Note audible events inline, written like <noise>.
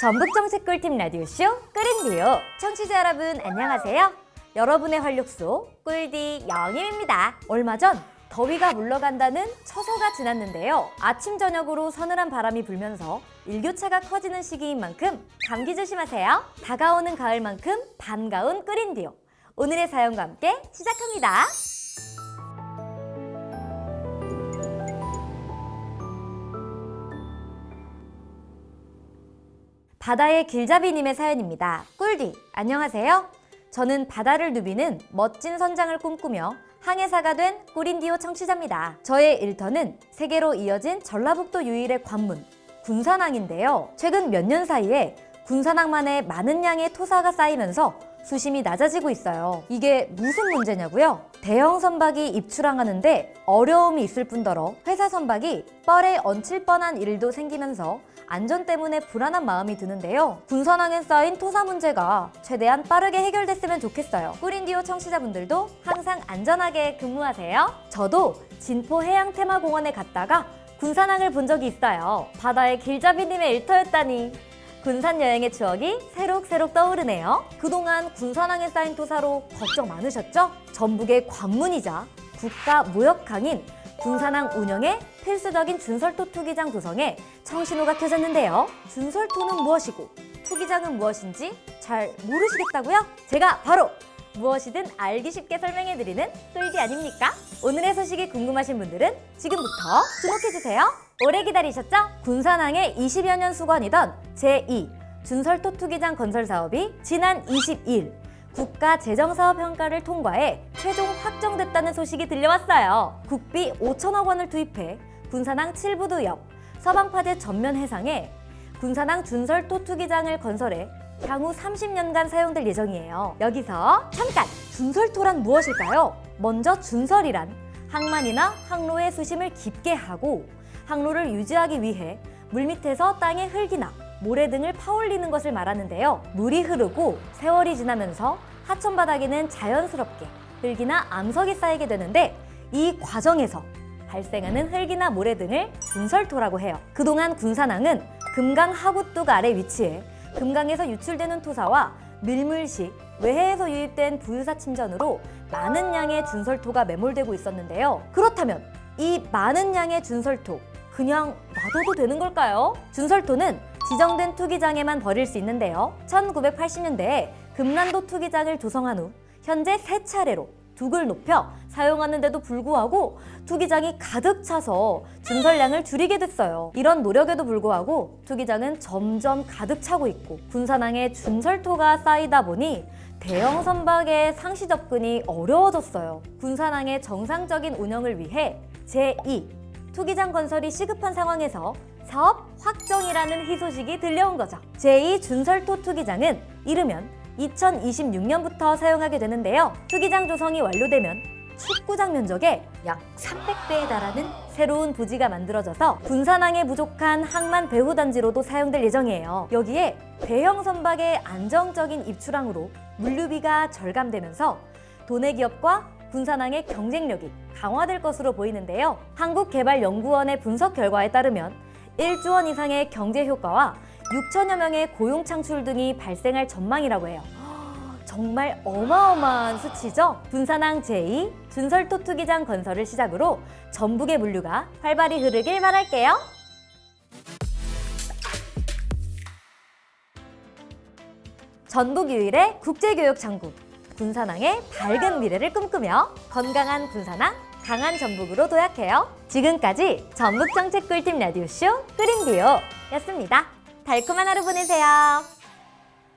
전북 정책 꿀팁 라디오쇼 꿀인디오 청취자 여러분 안녕하세요. 여러분의 활력소 꿀디 영임입니다. 얼마 전 더위가 물러간다는 처서가 지났는데요. 아침 저녁으로 서늘한 바람이 불면서 일교차가 커지는 시기인 만큼 감기 조심하세요. 다가오는 가을만큼 반가운 꿀인디오. 오늘의 사연과 함께 시작합니다. 바다의 길잡이님의 사연입니다. 꿀디, 안녕하세요. 저는 바다를 누비는 멋진 선장을 꿈꾸며 항해사가 된 꿀인디오 청취자입니다. 저의 일터는 세계로 이어진 전라북도 유일의 관문, 군산항인데요. 최근 몇 년 사이에 군산항만에 많은 양의 토사가 쌓이면서 수심이 낮아지고 있어요. 이게 무슨 문제냐고요? 대형 선박이 입출항하는데 어려움이 있을 뿐더러 회사 선박이 뻘에 얹힐 뻔한 일도 생기면서 안전 때문에 불안한 마음이 드는데요. 군산항에 쌓인 토사 문제가 최대한 빠르게 해결됐으면 좋겠어요. 꿀인디오 청취자분들도 항상 안전하게 근무하세요. 저도 진포 해양 테마공원에 갔다가 군산항을 본 적이 있어요. 바다의 길잡이님의 일터였다니. 군산 여행의 추억이 새록새록 떠오르네요. 그동안 군산항에 쌓인 토사로 걱정 많으셨죠? 전북의 관문이자 국가 무역항인 군산항 운영에 필수적인 준설토 투기장 구성에 청신호가 켜졌는데요. 준설토는 무엇이고 투기장은 무엇인지 잘 모르시겠다고요? 제가 바로 무엇이든 알기 쉽게 설명해드리는 꿀디 아닙니까? 오늘의 소식이 궁금하신 분들은 지금부터 주목해주세요. 오래 기다리셨죠? 군산항의 20여 년 수건이던 제2 준설토 투기장 건설 사업이 지난 22일 국가 재정사업 평가를 통과해 최종 확정됐다는 소식이 들려왔어요. 국비 5천억 원을 투입해 군산항 7부두 옆 서방파제 전면 해상에 군산항 준설토 투기장을 건설해 향후 30년간 사용될 예정이에요. 여기서 잠깐! 준설토란 무엇일까요? 먼저 준설이란 항만이나 항로의 수심을 깊게 하고 항로를 유지하기 위해 물밑에서 땅에 흙이나 모래 등을 파올리는 것을 말하는데요. 물이 흐르고 세월이 지나면서 하천 바닥에는 자연스럽게 흙이나 암석이 쌓이게 되는데 이 과정에서 발생하는 흙이나 모래 등을 준설토라고 해요. 그동안 군산항은 금강 하구뚝 아래 위치해 금강에서 유출되는 토사와 밀물식, 외해에서 유입된 부유사 침전으로 많은 양의 준설토가 매몰되고 있었는데요. 그렇다면 이 많은 양의 준설토 그냥 놔둬도 되는 걸까요? 준설토는 지정된 투기장에만 버릴 수 있는데요. 1980년대에 금난도 투기장을 조성한 후 현재 세 차례로 둑을 높여 사용하는데도 불구하고 투기장이 가득 차서 준설량을 줄이게 됐어요. 이런 노력에도 불구하고 투기장은 점점 가득 차고 있고 군산항에 준설토가 쌓이다 보니 대형 선박의 상시 접근이 어려워졌어요. 군산항의 정상적인 운영을 위해 제2 투기장 건설이 시급한 상황에서 사업 확정이라는 희소식이 들려온 거죠. 제2 준설토 투기장은 이르면 2026년부터 사용하게 되는데요. 투기장 조성이 완료되면 축구장 면적의 약 300배에 달하는 새로운 부지가 만들어져서 군산항에 부족한 항만 배후 단지로도 사용될 예정이에요. 여기에 대형 선박의 안정적인 입출항으로 물류비가 절감되면서 도내 기업과 군산항의 경쟁력이 강화될 것으로 보이는데요. 한국개발연구원의 분석 결과에 따르면 1조 원 이상의 경제 효과와 6천여 명의 고용 창출 등이 발생할 전망이라고 해요. <gasps> 정말 어마어마한 수치죠? 군산항 제2 준설토 투기장 건설을 시작으로 전북의 물류가 활발히 흐르길 바랄게요. 전북 유일의 국제교육 장국 군산항의 밝은 미래를 꿈꾸며 건강한 군산항, 강한 전북으로 도약해요. 지금까지 전북 정책 꿀팁 라디오쇼 꿀인디오였습니다. 달콤한 하루 보내세요.